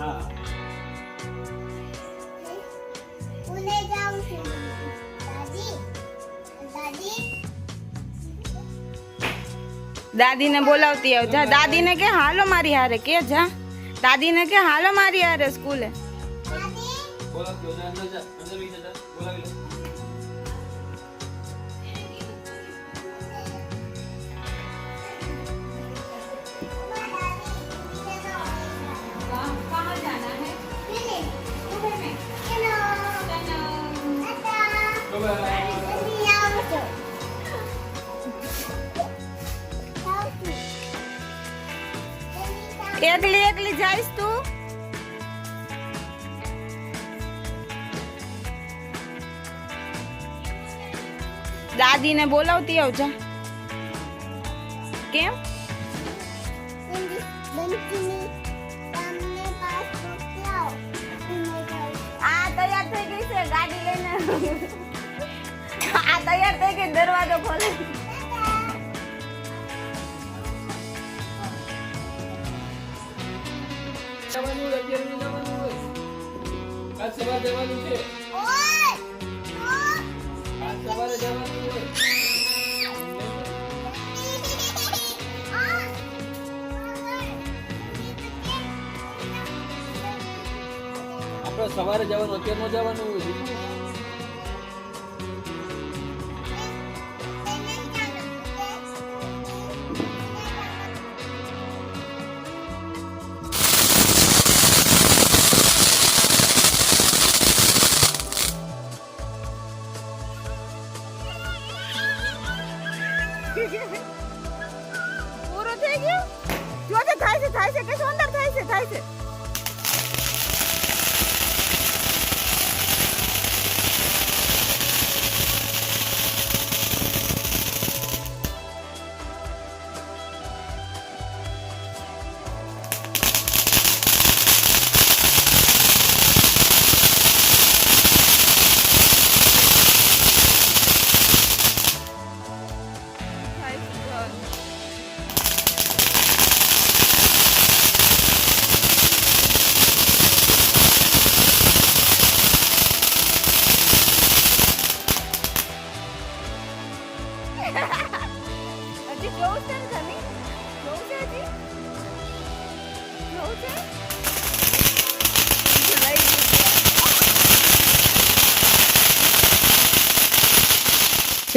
દાદી દાદી. દાદીને બોલાવતી આવ. જા દાદીને કે હાલો મારી હારે કે જા. દાદીને કે હાલો મારી હારે સ્કૂલે. બોલાવતી એકલી એકલી જઈશ તું? દાદીને બોલાવતી આવજો. કેમ? આ તૈયાર થઈ ગઈ છે, ગાડી લઈને. આ તૈયાર થઈ ગઈ, દરવાજો ખોલે. જવાનું હોય અત્યારે જવાનું હોય. આજ સવારે જવાનું છે. આજ સવારે જવાનું હોય આપણે સવારે જવાનું અત્યારે ન જવાનું જોજે થાય છે થાય છે કે સુંદર થાય છે થાય છે થાય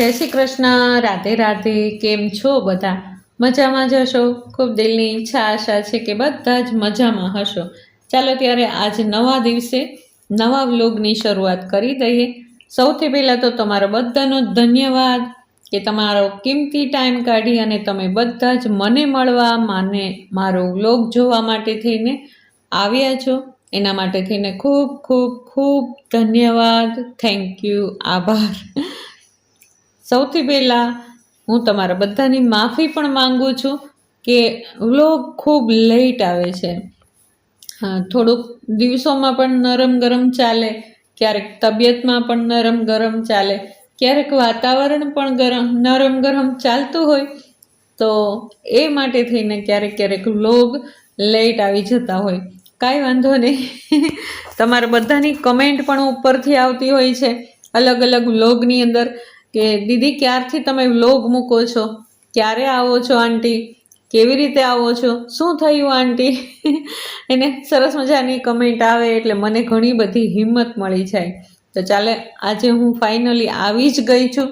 જય શ્રી કૃષ્ણ, રાધે રાધે, કેમ છો બધા? મજામાં જ હશો? ખૂબ દિલની ઈચ્છા, આશા છે કે બધા જ મજામાં હશો. ચાલો ત્યારે આજ નવા દિવસે નવા વ્લોગની શરૂઆત કરી દઈએ. સૌથી પહેલાં તો તમારો બધાનો ધન્યવાદ કે તમારો કિંમતી ટાઈમ કાઢી અને તમે બધા જ મને મળવા, માને મારો વ્લોગ જોવા માટે થઈને આવ્યા છો. એના માટે થઈને ખૂબ ખૂબ ખૂબ ધન્યવાદ. Thank you. આભાર. સૌથી પહેલાં હું તમારા બધાની માફી પણ માંગુ છું કે વ્લોગ ખૂબ લેટ આવે છે. હા, થોડુંક દિવસોમાં પણ નરમ ગરમ ચાલે, ક્યારેક તબિયતમાં પણ નરમ ગરમ ચાલે, ક્યારેક વાતાવરણ પણ ગરમ, નરમ ગરમ ચાલતું હોય, તો એ માટે થઈને ક્યારેક ક્યારેક વ્લોગ લેટ આવી જતા હોય. કાંઈ વાંધો નહીં. તમારા બધાની કમેન્ટ પણ ઉપરથી આવતી હોય છે. અલગ અલગ વ્લોગની અંદર કે, દીદી, ક્યારથી તમે વ્લોગ મૂકો છો? ક્યારે આવો છો, આંટી? કેવી રીતે આવો છો? શું થયું, આંટી? એને સરસ મજાની કમેન્ટ આવે એટલે મને ઘણી બધી હિંમત મળી જાય. તો ચાલે, આજે હું ફાઇનલી આવી જ ગઈ છું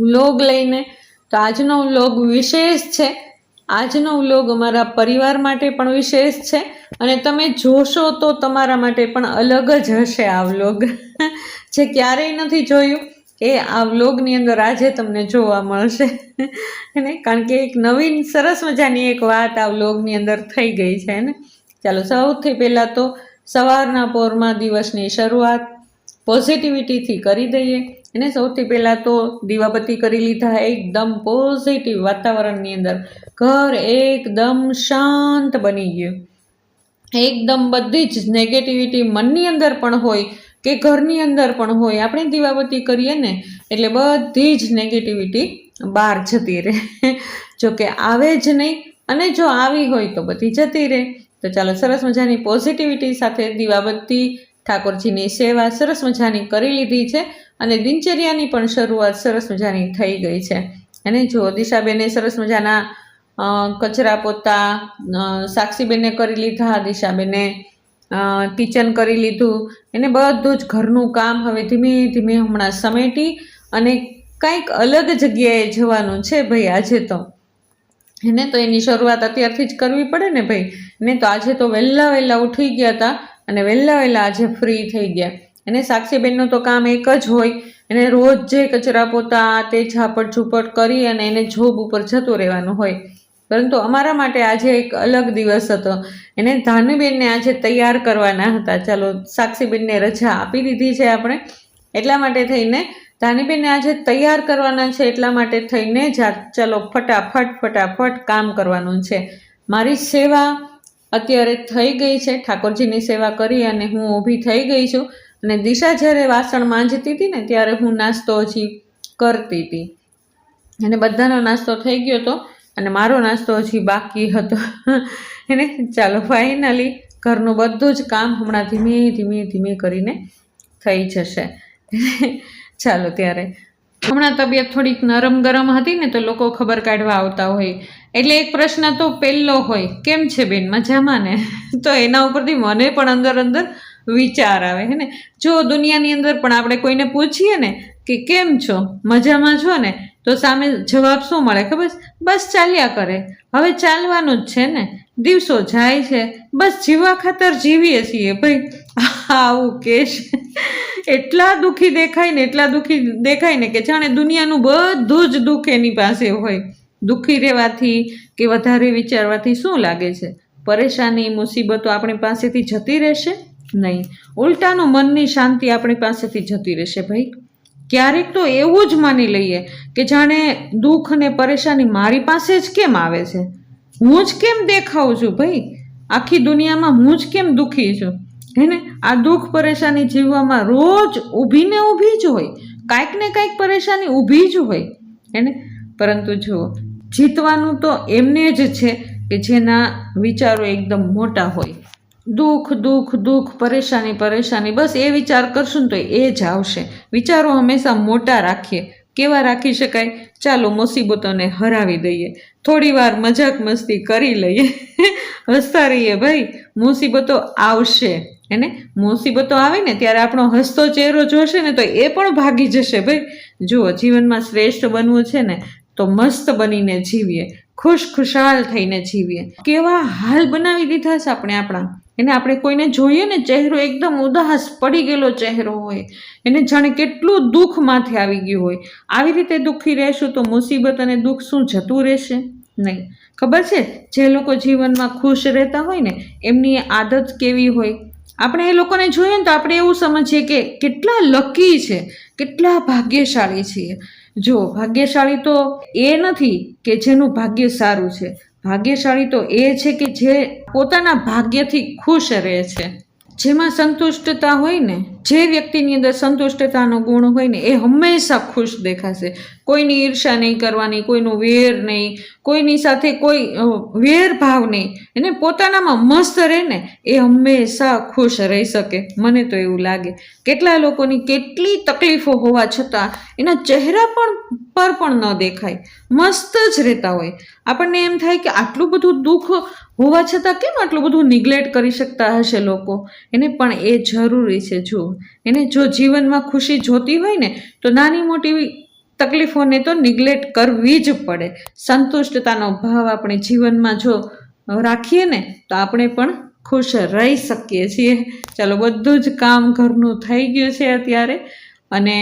વ્લોગ લઈને. તો આજનો વ્લોગ વિશેષ છે. આજનો વ્લોગ અમારા પરિવાર માટે પણ વિશેષ છે અને તમે જોશો તો તમારા માટે પણ અલગ જ હશે આ વ્લોગ. જે ક્યારેય નથી જોયું. એ આ વ્લોગની અંદર આજે તમને જોવા મળશે. ને કારણ કે એક નવીન સરસ મજાની એક વાત આ વ્લોગની અંદર થઈ ગઈ છે, ને? ચાલો, સૌથી પહેલાં તો સવારના પોરમાં દિવસની શરૂઆત પોઝિટિવિટીથી કરી દઈએ. એને સૌથી પહેલાં તો દીવાબત્તી કરી લીધા, એકદમ પોઝિટિવ વાતાવરણની અંદર ઘર એકદમ શાંત બની ગયું. એકદમ બધી જ નેગેટિવિટી મનની અંદર પણ હોય કે ઘરની અંદર પણ હોય. આપણે દીવાબત્તી કરીએ ને, એટલે બધી જ નેગેટિવિટી બહાર જતી રહે. જો કે આવે જ નહીં, અને જો આવી હોય તો બધી જતી રહે. તો ચાલો, સરસ મજાની પોઝિટિવિટી સાથે દીવાબત્તી ઠાકોરજીની સેવા સરસ મજાની કરી લીધી છે અને દિનચર્યાની પણ શરૂઆત સરસ મજાની થઈ ગઈ છે. અને જો દિશાબેને સરસ મજાના કચરા પોતા સાક્ષીબેને કરી લીધા, દિશાબેને કિચન કરી લીધું. એને બધું જ ઘરનું કામ હવે ધીમે ધીમે હમણાં સમેટી અને કંઈક અલગ જગ્યાએ જવાનું છે ભાઈ આજે તો. એને તો એની શરૂઆત અત્યારથી જ કરવી પડે ને ભાઈ. ને તો આજે તો વહેલા વહેલા ઉઠી ગયા હતા અને વહેલા વહેલા આજે ફ્રી થઈ ગયા. એને સાક્ષીબેનનું તો કામ એક જ હોય. એને રોજ જે કચરા પોતા, તે ઝાપટ ઝૂપટ કરી અને એને જોબ ઉપર જતું રહેવાનું હોય. પરંતુ અમારા માટે આજે એક અલગ દિવસ હતો. એને ધાનુબેનને આજે તૈયાર કરવાના હતા. ચાલો, સાક્ષીબેનને રજા આપી દીધી છે આપણે. એટલા માટે થઈને ધાનીબેનને આજે તૈયાર કરવાના છે. એટલા માટે થઈને જા ચાલો, ફટાફટ ફટાફટ કામ કરવાનું છે. મારી સેવા અત્યારે થઈ ગઈ છે. ઠાકોરજીની સેવા કરી અને હું ઊભી થઈ ગઈ છું. અને દિશા જ્યારે વાસણ માંજતી હતી ને, ત્યારે હું નાસ્તો હજી કરતી હતી. અને બધાનો નાસ્તો થઈ ગયો હતો અને મારો નાસ્તો હજી બાકી હતો. એને ચાલો ફાઇનલી ઘરનું બધું જ કામ હમણાં ધીમે ધીમે ધીમે કરીને થઈ જશે. ચાલો ત્યારે. હમણાં તબિયત થોડીક નરમ ગરમ હતી ને તો લોકો ખબર કાઢવા આવતા હોય. એટલે એક પ્રશ્ન તો પહેલો હોય, કેમ છે બેન, મજામાં ને? તો એના ઉપરથી મને પણ અંદર અંદર વિચાર આવે, હે ને? જો દુનિયાની અંદર પણ આપણે કોઈને પૂછીએ ને કે કેમ છો, મજામાં છો ને? તો સામે જવાબ શું મળે ખબર? બસ ચાલ્યા કરે. હવે ચાલવાનું જ છે ને. દિવસો જાય છે. બસ જીવવા ખાતર જીવીએ છીએ ભાઈ. આવું કે છે. એટલા દુઃખી દેખાય ને, એટલા દુઃખી દેખાય ને કે જાણે દુનિયાનું બધું જ દુઃખ એની પાસે હોય. દુઃખી રહેવાથી કે વધારે વિચારવાથી શું લાગે છે? પરેશાની, મુસીબતો આપણી પાસેથી જતી રહેશે? નહીં. ઉલટાનું મનની શાંતિ આપણી પાસેથી જતી રહેશે ભાઈ. ક્યારેક તો એવું જ માની લઈએ કે જાણે દુઃખ અને પરેશાની મારી પાસે જ કેમ આવે છે? હું જ કેમ દેખાઉં છું ભાઈ? આખી દુનિયામાં હું જ કેમ દુઃખી છું? હે ને? આ દુઃખ પરેશાની જીવવામાં રોજ ઊભી ને ઊભી જ હોય. કાંઈક ને કાંઈક પરેશાની ઊભી જ હોય. હે ને? પરંતુ જુઓ જીતવાનું તો એમને જ છે કે જેના વિચારો એકદમ મોટા હોય. દુઃખ દુઃખ દુઃખ, પરેશાની પરેશાની, બસ એ વિચાર કરશું ને તો એ જ આવશે. વિચારો હંમેશા મોટા રાખીએ. કેવા રાખી શકાય? ચાલો મુસીબતોને હરાવી દઈએ. થોડી વાર મજાક મસ્તી કરી લઈએ. હસતા રહીએ ભાઈ. મુસીબતો આવશે. એને મુસીબતો આવે ને ત્યારે આપણો હસતો ચહેરો જોશે ને તો એ પણ ભાગી જશે ભાઈ. જુઓ, જીવનમાં શ્રેષ્ઠ બનવું છે ને તો મસ્ત બનીને જીવીએ. ખુશ ખુશાલ થઈને જીવીએ. કેવા હાલ બનાવી દીધા છે આપણે આપણા. એને આપણે કોઈને જોઈએ ને ચહેરો એકદમ ઉદાસ પડી ગયેલો ચહેરો હોય. એને જાણે કેટલું દુઃખ માથે આવી ગયું હોય. આવી રીતે દુઃખી રહેશું તો મુસીબત અને દુઃખ શું જતું રહેશે? નહીં. ખબર છે? જે લોકો જીવનમાં ખુશ રહેતા હોય ને, એમની આદત કેવી હોય? આપણે એ લોકોને જોઈએ ને તો આપણે એવું સમજીએ કે કેટલા લકી છે, કેટલા ભાગ્યશાળી છીએ. જો, ભાગ્યશાળી તો એ નથી કે જેનું ભાગ્ય સારું છે. ભાગ્યશાળી તો એ છે કે જે પોતાના ભાગ્યથી ખુશ રહે છે. જેમાં સંતુષ્ટતા હોય ને જે વ્યક્તિની અંદર સંતુષ્ટતાનો ગુણ હોય ને, એ હંમેશા ખુશ દેખાશે. કોઈની ઈર્ષા નહીં કરવાની, કોઈનો વેર નહીં, કોઈની સાથે કોઈ વેર વેરભાવ નહીં. એને પોતાનામાં મસ્ત રહે ને, એ હંમેશા ખુશ રહી શકે. મને તો એવું લાગે. કેટલા લોકોની કેટલી તકલીફો હોવા છતાં એના ચહેરા પણ, પર પણ ન દેખાય. મસ્ત જ રહેતા હોય. આપણને એમ થાય કે આટલું બધું દુઃખ હોવા છતાં કેમ આટલું બધું નિગ્લેક્ટ કરી શકતા હશે લોકો? એને પણ એ જરૂરી છે. જો એને જો જીવનમાં ખુશી જોતી હોય ને, તો નાની મોટી તકલીફોને તો નિગ્લેક્ટ કરવી જ પડે. સંતુષ્ટતાનો ભાવ આપણે જીવનમાં જો રાખીએ ને, તો આપણે પણ ખુશ રહી શકીએ છીએ. ચાલો, બધું જ કામ ઘરનું થઈ ગયું છે અત્યારે. અને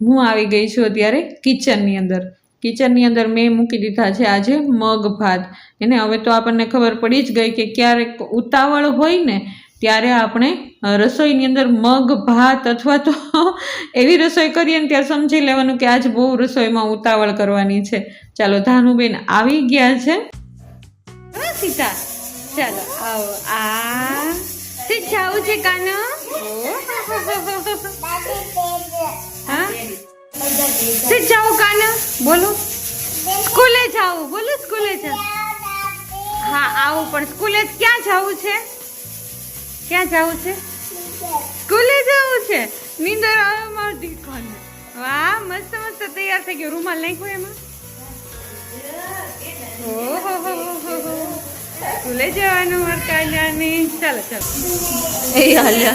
હું આવી ગઈ છું અત્યારે કિચનની અંદર. કિચનની અંદર મેં મૂકી દીધા છે આજે મગ ભાત. એને હવે તો આપણને ખબર પડી જ ગઈ કે ક્યારેક ઉતાવળ હોય ને ત્યારે આપણે રસોઈની અંદર મગ, ભાત અથવા તો એવી રસોઈ કરીએ ને ત્યારે સમજી લેવાનું કે આજ બહુ રસોઈમાં ઉતાવળ કરવાની છે. ચાલો, ધાનુબેન આવી ગયા છે. સીતા. ચાલો, આવો. આ તે જાવું છે કાનો? હા? તે જાઓ કાનો? બોલો. સ્કૂલે જાવું બોલો, સ્કૂલે જાવ હા, આવું પણ. સ્કૂલે ક્યાં જવું છે? ક્યાં જવું છે? સ્કૂલે જવું છે? નીંદર આવે મારી દીકરાને. વાહ, મસ્ત મસ્ત તૈયાર થઈ ગયો. રૂમાલ નાખ્યો એમાં? ઓહોહોહોહો. સ્કૂલે જવાનું, મારા કાજાની ચાલો ચાલો. એ હાલ્યા.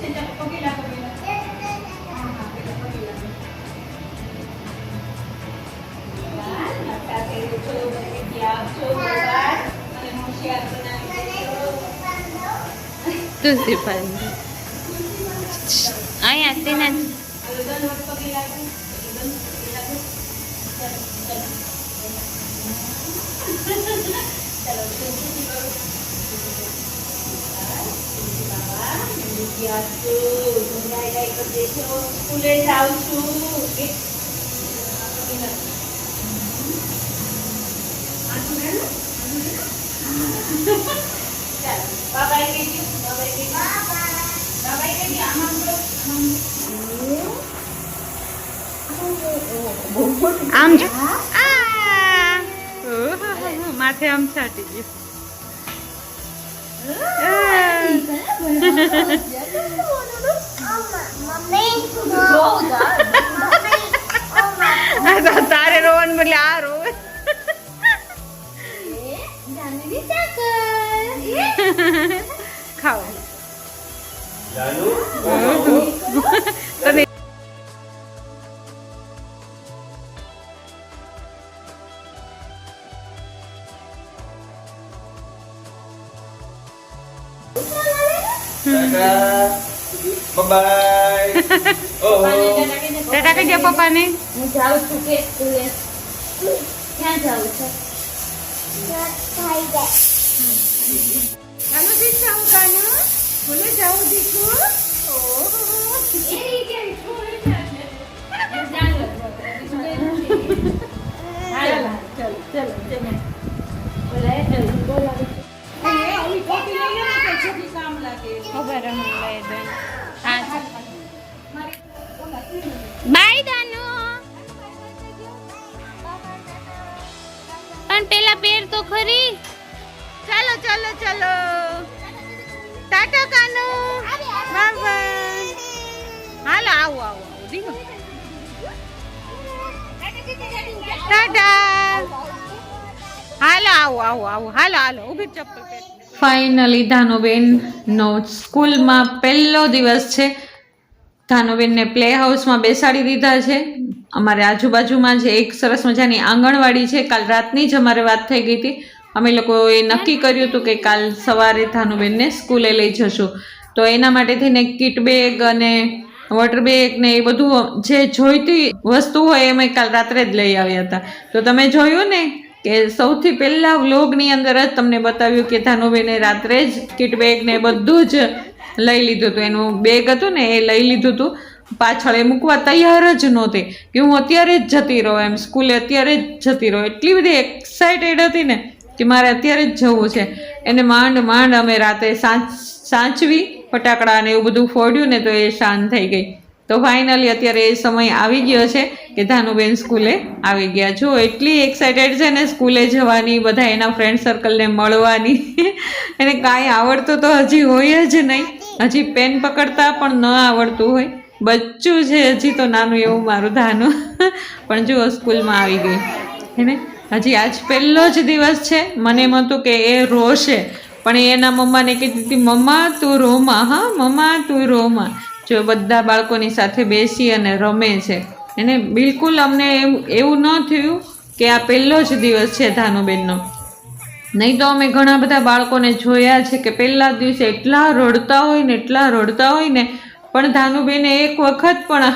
સીના સ્કૂલે જાઉં છું આમ જો આ ઓહોહોહો, માથે આમ છાટી ગયું. આ. આ તો તારે રોવાનું બદલે આ રોવે. ખાઓ. તને બાય ઓહો ટાટા કહી દે પપ્પાને હું જાઉં છું કે સ્કૂલે ક્યાં જાઉં છે કાનો દીક જાઉં કાનો બોલે જાઉં દીકુ ખબર હું લઈ દઉં હા બાય દાનુ. પણ પેલા પેર તો ખરી. ચાલો ચાલો ચાલો. ટાટા કાનુ. હાલો, આવો આવો આવો. હાલો, આવો આવો આવો. હાલો હાલો ઊભી ચપ્પલ પહેર ફાઇનલી ધાનુબેનનો સ્કૂલમાં પહેલો દિવસ છે. ધાનુબેનને પ્લે હાઉસમાં બેસાડી દીધા છે. અમારે આજુબાજુમાં જે એક સરસ મજાની આંગણવાડી છે. કાલ રાતની જ અમારે વાત થઈ ગઈ હતી. અમે લોકોએ નક્કી કર્યું હતું કે કાલ સવારે ધાનુબેનને સ્કૂલે લઈ જશું. તો એના માટે થઈને કીટ બેગ અને વોટર બેગ ને એ બધું જે જોઈતી વસ્તુ હોય એ અમે કાલ રાત્રે જ લઈ આવ્યા હતા. તો તમે જોયું ને? કે સૌથી પહેલાં વ્લોગની અંદર જ તમને બતાવ્યું કે ધાનુબેને રાત્રે જ કિટ ને બધું જ લઈ લીધું હતું. એનું બેગ હતું ને એ લઈ લીધું હતું. પાછળ એ મૂકવા તૈયાર જ નહોતી. કે હું અત્યારે જ જતી રહું એમ. સ્કૂલે અત્યારે જ જતી રહું. એટલી બધી એક્સાઇટેડ હતી ને કે મારે અત્યારે જ જવું છે. એને માંડ માંડ અમે રાતે સાંચ સાચવી, ફટાકડા ને એવું બધું ફોડ્યું ને તો એ શાંત થઈ ગઈ. તો ફાઇનલી અત્યારે એ સમય આવી ગયો છે કે ધાનુબેન સ્કૂલે આવી ગયા. જો એટલી એક્સાઇટેડ છે ને સ્કૂલે જવાની, બધા એના ફ્રેન્ડ સર્કલને મળવાની. એને કાંઈ આવડતું તો હજી હોય જ નહીં. હજી પેન પકડતા પણ ન આવડતું હોય. બચ્ચું છે હજી તો નાનું એવું મારું ધાનું. પણ જુઓ સ્કૂલમાં આવી ગઈ. હેને હજી આજ પહેલો જ દિવસ છે. મને એમ હતું કે એ રોશે. પણ એના મમ્માને કહેતી હતી, મમ્મા તું રોમાં. હા, મમ્મા તું રોમાં. જો બધા બાળકોની સાથે બેસી અને રમે છે. એને બિલકુલ અમને એવું ન થયું કે આ પહેલો જ દિવસ છે ધાનુબેનનો. નહીં તો અમે ઘણા બધા બાળકોને જોયા છે કે પહેલા દિવસે એટલા રડતા હોય ને એટલા રડતા હોય ને, પણ ધાનુબેને એક વખત પણ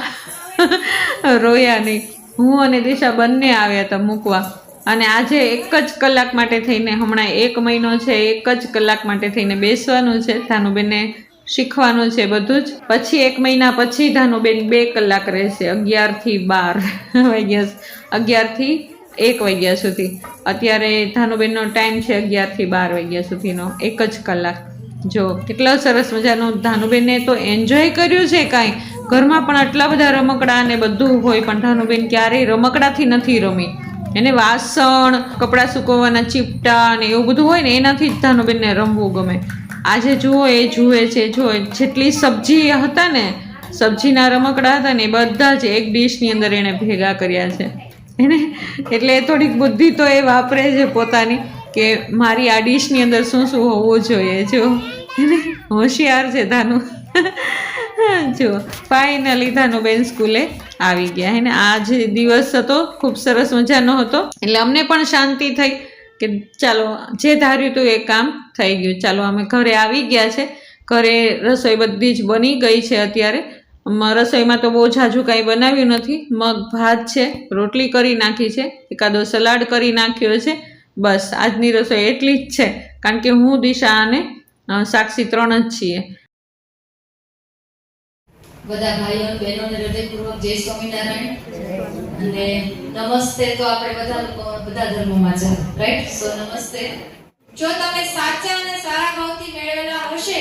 રોયા નહીં. હું અને દિશા બંને આવ્યા હતા મૂકવા. અને આજે એક જ કલાક માટે થઈને હમણાં એક મહિનો છે, એક જ કલાક માટે થઈને બેસવાનું છે ધાનુબેનને શીખવાનું છે બધું જ. પછી એક મહિના પછી ધાનુબેન બે કલાક રહેશે અગિયારથી બાર વાગ્યા અગિયારથી એક વાગ્યા સુધી. અત્યારે ધાનુબેનનો ટાઈમ છે અગિયારથી બાર વાગ્યા સુધીનો, એક જ કલાક. જો, કેટલો સરસ મજાનું ધાનુબેને તો એન્જોય કર્યું છે કાંઈ. ઘરમાં પણ આટલા બધા રમકડા ને બધું હોય, પણ ધાનુબેન ક્યારેય રમકડાથી નથી રમી. એને વાસણ, કપડાં સુકવવાના ચીપટા ને એવું બધું હોય ને, એનાથી જ ધાનુબેનને રમવું ગમે. આજે જુઓ, એ જુએ છે જો જેટલી સબ્જી હતા ને, સબ્જીના રમકડા હતા ને, એ બધા જ એક ડીશની અંદર એણે ભેગા કર્યા છે. એને, એટલે થોડીક બુદ્ધિ તો એ વાપરે છે પોતાની કે મારી આ ડીશની અંદર શું શું હોવું જોઈએ, જો. એને હોશિયાર છે ધાનું. જો ફાઇનલી ધાનુબેન સ્કૂલે આવી ગયા. એને આ જે દિવસ હતો, ખૂબ સરસ મજાનો હતો. એટલે અમને પણ શાંતિ થઈ. કે ચાલો, જે ધાર્યું હતું એ કામ થઈ ગયું. ચાલો, અમે ઘરે આવી ગયા છે. ઘરે રસોઈ બધી જ બની ગઈ છે અત્યારે. રસોઈમાં તો બહુ ઝાઝું કાંઈ બનાવ્યું નથી. મગ, ભાત છે, રોટલી કરી નાખી છે. એકાદો સલાડ કરી નાખ્યો છે. બસ, આજની રસોઈ એટલી જ છે. કારણ કે હું, દિશા અને સાક્ષી ત્રણ જ છીએ. બધા ભાઈઓ બહેનોને હૃદયપૂર્વક જય સ્વામિનારાયણ. અને નમસ્તે તો આપણે બધા બધા ધર્મોમાં છે રાઈટ સો નમસ્તે. જો તમે સાચા અને સારા ભાવથી મેળવેલા હશે,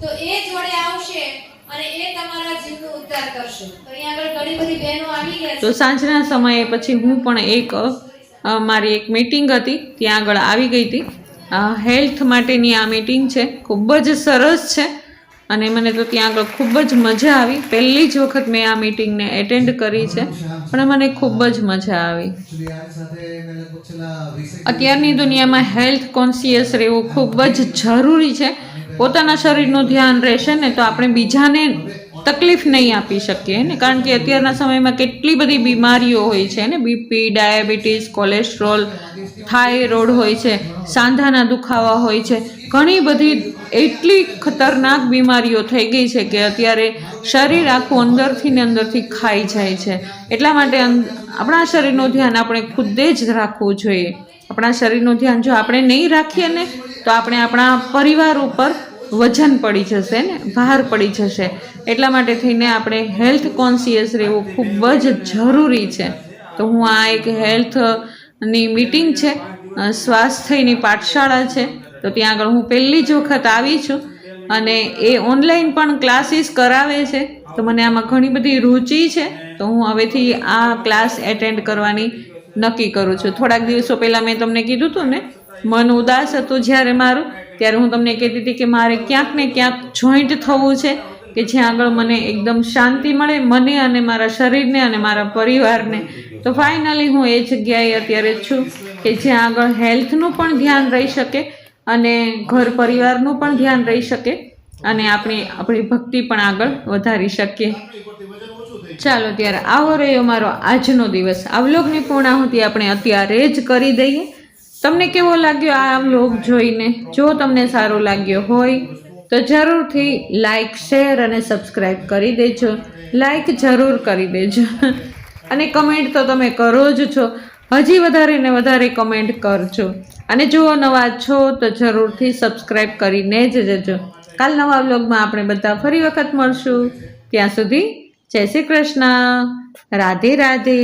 તો એ જોડે આવશે અને એ તમારા જીવનો ઉદ્ધાર કરશે. તો અહીંયા આગળ ઘણી બધી બહેનો આવી ગયા તો સાંજના સમયે પછી હું પણ એક મારી એક મીટિંગ હતી, ત્યાં આગળ આવી ગઈ હતી. હેલ્થ માટેની આ મીટિંગ છે. ખૂબ જ સરસ છે. અને મને તો ત્યાં આગળ ખૂબ જ મજા આવી. પહેલી જ વખત મેં આ મીટિંગને એટેન્ડ કરી છે, પણ મને ખૂબ જ મજા આવી. અત્યારની દુનિયામાં હેલ્થ કોન્સિયસ રહેવું ખૂબ જ જરૂરી છે. પોતાના શરીરનું ધ્યાન રહેશે ને તો આપણે બીજાને તકલીફ નહીં આપી શકીએ ને? કારણ કે અત્યારના સમયમાં કેટલી બધી બીમારીઓ હોય છે, ને? બીપી ડાયાબિટીસ કોલેસ્ટ્રોલ થાઇરોઇડ હોય છે, સાંધાના દુખાવા હોય છે. ઘણી બધી એટલી ખતરનાક બીમારીઓ થઈ ગઈ છે કે અત્યારે શરીર આખું અંદરથી ને અંદરથી ખાઈ જાય છે. એટલા માટે આપણા શરીરનું ધ્યાન આપણે ખુદે જ રાખવું જોઈએ. આપણા શરીરનું ધ્યાન જો આપણે નહીં રાખીએ ને, તો આપણે આપણા પરિવાર ઉપર વજન પડી જશે ને, ભાર પડી જશે. એટલા માટે થઈને આપણે હેલ્થ કોન્સિયસ રહેવું ખૂબ જ જરૂરી છે. તો હું આ એક હેલ્થની મિટિંગ છે સ્વાસ્થ્યની પાઠશાળા છે. તો ત્યાં આગળ હું પહેલી જ વખત આવી છું અને એ ઓનલાઈન પણ ક્લાસીસ કરાવે છે. તો મને આમાં ઘણી બધી રુચિ છે. તો હું હવેથી આ ક્લાસ એટેન્ડ કરવાની નક્કી કરું છું. થોડાક દિવસો પહેલાં મેં તમને કીધું હતું ને, મન ઉદાસ હતું જ્યારે મારું, ત્યારે હું તમને કહેતી હતી કે મારે ક્યાંક ને ક્યાંક જોઈન્ટ થવું છે કે જ્યાં આગળ મને એકદમ શાંતિ મળે મને અને મારા શરીરને અને મારા પરિવારને. તો ફાઇનલી હું એ જગ્યાએ અત્યારે છું કે જ્યાં આગળ હેલ્થનું પણ ધ્યાન રહી શકે અને ઘર પરિવારનું પણ ધ્યાન રહી શકે અને આપણી આપણી ભક્તિ પણ આગળ વધારી શકીએ. ચાલો ત્યારે આવો રહ્યો મારો આજનો દિવસ. આ વ્લોગની પૂર્ણાહુતિ આપણે અત્યારે જ કરી દઈએ. તમને કેવો લાગ્યો આ વ્લોગ જોઈને? જો તમને સારો લાગ્યો હોય, તો જરૂરથી લાઈક, શેર અને સબસ્ક્રાઈબ કરી દેજો. લાઈક જરૂર કરી દેજો. અને કમેન્ટ તો તમે કરો જ છો. હજી વધારે ને વધારે કમેન્ટ કરજો. અને જો નવા છો તો જરૂરથી સબસ્ક્રાઈબ કરીને જ જજો. કાલ નવા વ્લોગમાં આપણે બધા ફરી વખત મળશું. ત્યાં સુધી જય શ્રી કૃષ્ણ. રાધે રાધે.